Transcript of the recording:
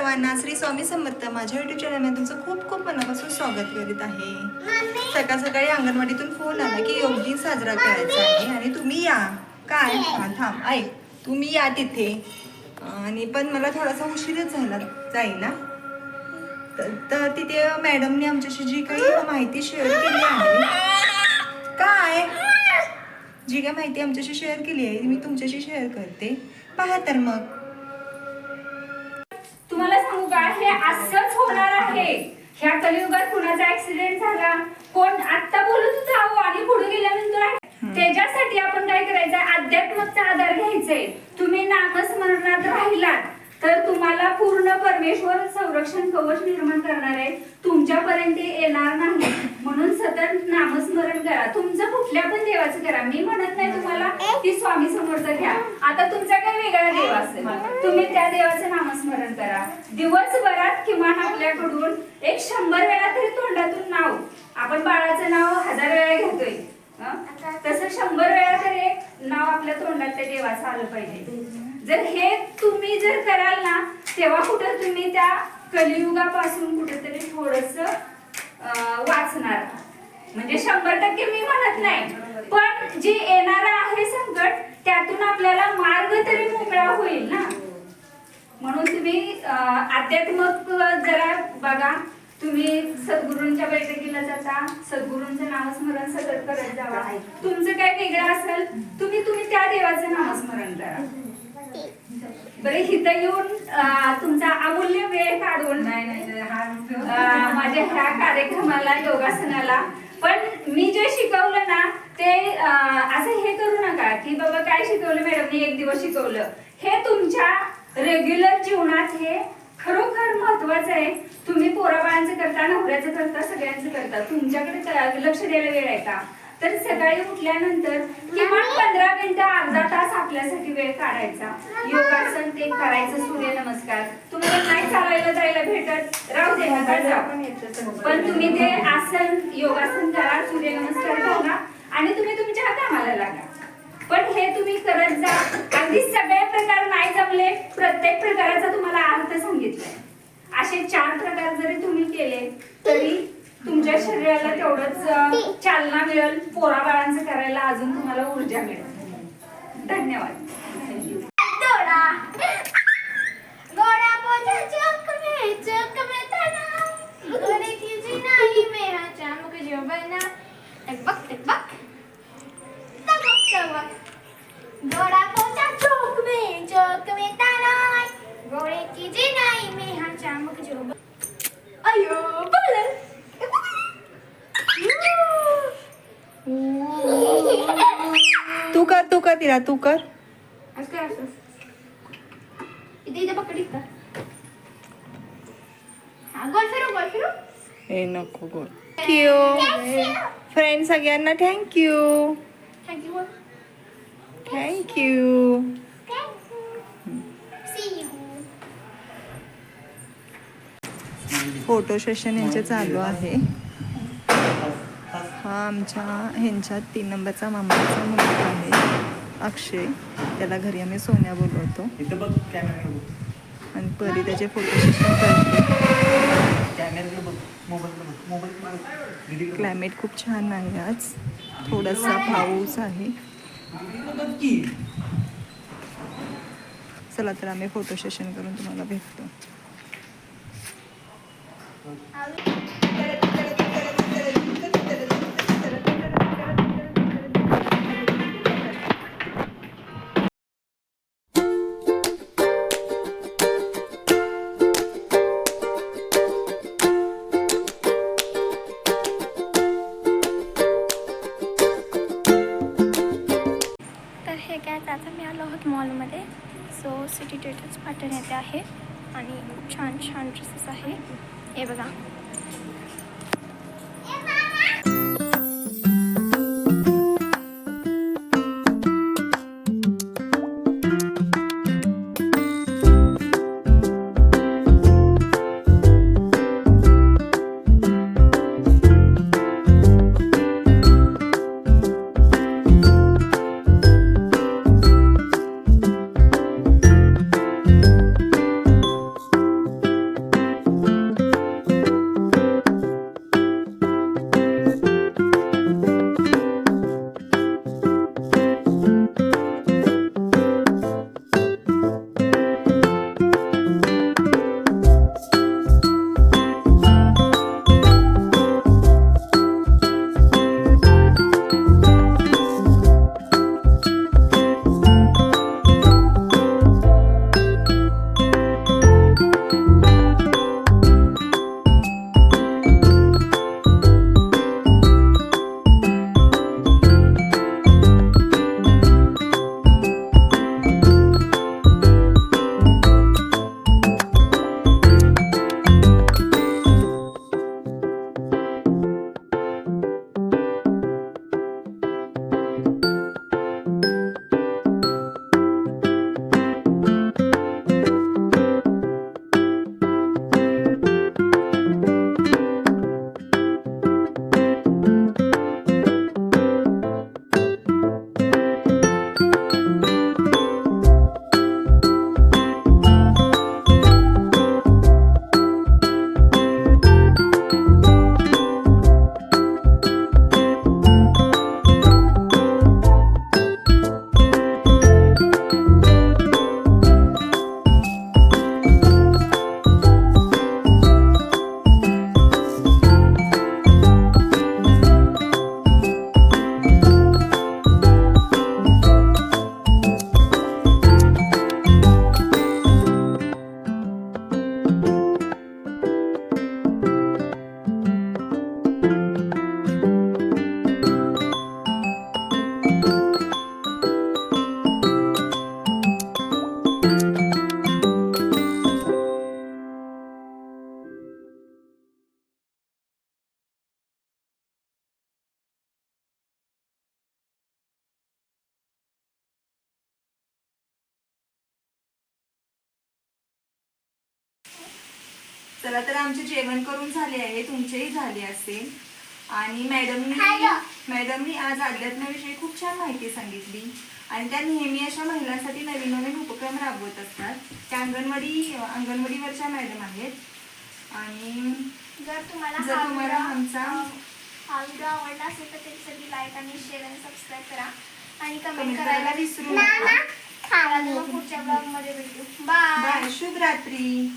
सर्वांना श्री स्वामी समर्थ माझ्या युट्यूब चॅनलमध्ये तुमचं खूप खूप मनापासून स्वागत करीत आहे. सकाळ सकाळी अंगणवाडीतून फोन आला की योग दिन साजरा करायचा आहे आणि तुम्ही या. काय? हा थांब ऐक. तुम्ही या तिथे. आणि पण मला थोडासा उशीरच झाला जाईल ना तर- तिथे मॅडमने आमच्याशी जी काही माहिती शेअर केली आहे. काय? जी काय माहिती आमच्याशी शेअर केली आहे मी तुमच्याशी शेअर करते. पहा तर मग. तुम्हाला सांगू का? हे असंच होणार आहे. ह्या कलियुगात कुणाचा ऍक्सिडेंट झाला? कोण आता बोलत होता अहो आणि पुढे गेल्यानंतर त्याच्यासाठी आपण काय करायचं अध्यात्माचा आधार घ्यायचंय. तुम्ही नामस्मरणात राहिलात. तर तुम्हाला पूर्ण परमेश्वर संरक्षण कवच निर्माण करणार आहे. तुमच्यापर्यंत येणार नाही. म्हणून सतत नामस्मरण करा. तुमचं कुठल्या पण देवाचं करा. मी म्हणत नाही तुम्हाला की स्वामी समोरचं घ्या. आता तुमचा काही वेगळा देव असेल. तुम्ही त्या देवाचं नामस्मरण करा. दिवसभरात किमान आपल्याकडून एक शंभर वेळा तरी तोंडातून नाव. आपण बाळाचं नाव हजार वेळा घेतोय. तसं शंभर वेळा तरी एक नाव आपल्या तोंडात त्या देवाचं आलं पाहिजे. जर हे तुम्ही जर कराल ना तेव्हा कुठं तुम्ही त्या कलियुगापासून कुठेतरी थोडस वाचणार. म्हणजे शंभर टक्के मी म्हणत नाही. पण जे येणार आहे संकट त्यातून आपल्याला मार्ग तरी मोकळा होईल ना. म्हणून तुम्ही आध्यात्मक जरा बघा. तुम्ही सद्गुरूंच्या बैठकीला जाता. सद्गुरूंचं नामस्मरण सतत करत जावा. तुमचं काय वेगळं असेल तुम्ही तुम्ही त्या देवाचं नामस्मरण करा. बरं इथं येऊन तुमचा अमूल्य वेळ काढून माझ्या ह्या कार्यक्रमाला योगासनाला. पण मी जे शिकवलं ना ते असं हे करू नका की बाबा काय शिकवलं मॅडमने एक दिवस शिकवलं. हे तुमच्या रेग्युलर जीवनात हे खरोखर महत्वाचं आहे. तुम्ही पोराबाळांचं करता नवऱ्याचं करता सगळ्यांचं करता. तुमच्याकडे लक्ष द्यायला वेळ आहे का? तर सकाळी उठल्यानंतर किमान पंधरा आपल्यासाठी वेळ काढायचा. योगासन ते करायचं सूर्यनमस्कार. तुम्हाला नाही चालायला जायला भेटत. राहू दे नका जाऊ. पण तुम्ही ते आसन योगासन करा सूर्यनमस्कार करा आणि तुम्ही तुमच्या कामाला लागा. पण हे तुम्ही करत जा. अगदी सगळे प्रकार नाही जमले प्रत्येक प्रकाराचा तुम्हाला अर्थ सांगितलाय. असे चार प्रकार जरी तुम्ही केले तरी तुमच्या शरीराला तेवढंच चालना मिळेल. पोराबाळांचं करायला अजून तुम्हाला ऊर्जा मिळेल. धन्यवाद गोडा गोडा पोचा चौक में चौक में तना गोरे की जिनाई में हा चामुक जो बना एक बक एक बक तबक तबक गोडा पोचा चौक में चौक में तना गोरे की जिनाई में हा चामुक जो बना अयो बोल कर तू कर तिला तू कर. असं कर असं? इथे इथे पकडी का हा गोल फिरू गोल फिरू. हे नको गो थँक्यू फ्रेंड सगळ्यांना थँक्यू थँक्यू बोल थँक्यू यू फोटो सेशन यांचे चालू आहे. हा आमच्या ह्यांच्या तीन नंबरचा मामाचा मुलगा आहे अक्षय. त्याला घरी आम्ही सोन्या बोलवतो. आणि परी त्याचे फोटो करते. क्लायमेट खूप छान आहे आज. थोडासा पाऊस आहे. चला तर आम्ही फोटो सेशन करून तुम्हाला भेटतो. तर आता मी आलो आहोत मॉलमध्ये. सो सिटी टेटर्स पाटण येथे आहे. आणि खूप छान छान ड्रेसेस आहे. हे बघा. चला तर आमचे जेवण करून झाले आहे तुमचेही झाले असेल. आणि मॅडमनी. मॅडमनी आज अध्यात्माविषयी खूप छान माहिती सांगितली. आणि त्या नेहमी अशा महिलांसाठी नवीन नवीन उपक्रम राबवत असतात. त्या अंगणवाडी अंगणवाडीवरच्या मॅडम आहेत. आणि जर तुम्हाला जर तुम्हाला आमचा- हा व्हिडिओ आवडला असेल तर त्याच्यासाठी लाईक आणि शेअर आणि सबस्क्राईब करा. आणि कमेंट करायला विसरू नका. पुढच्या ब्लॉगमध्ये भेटू. बाय बाय शुभ रात्री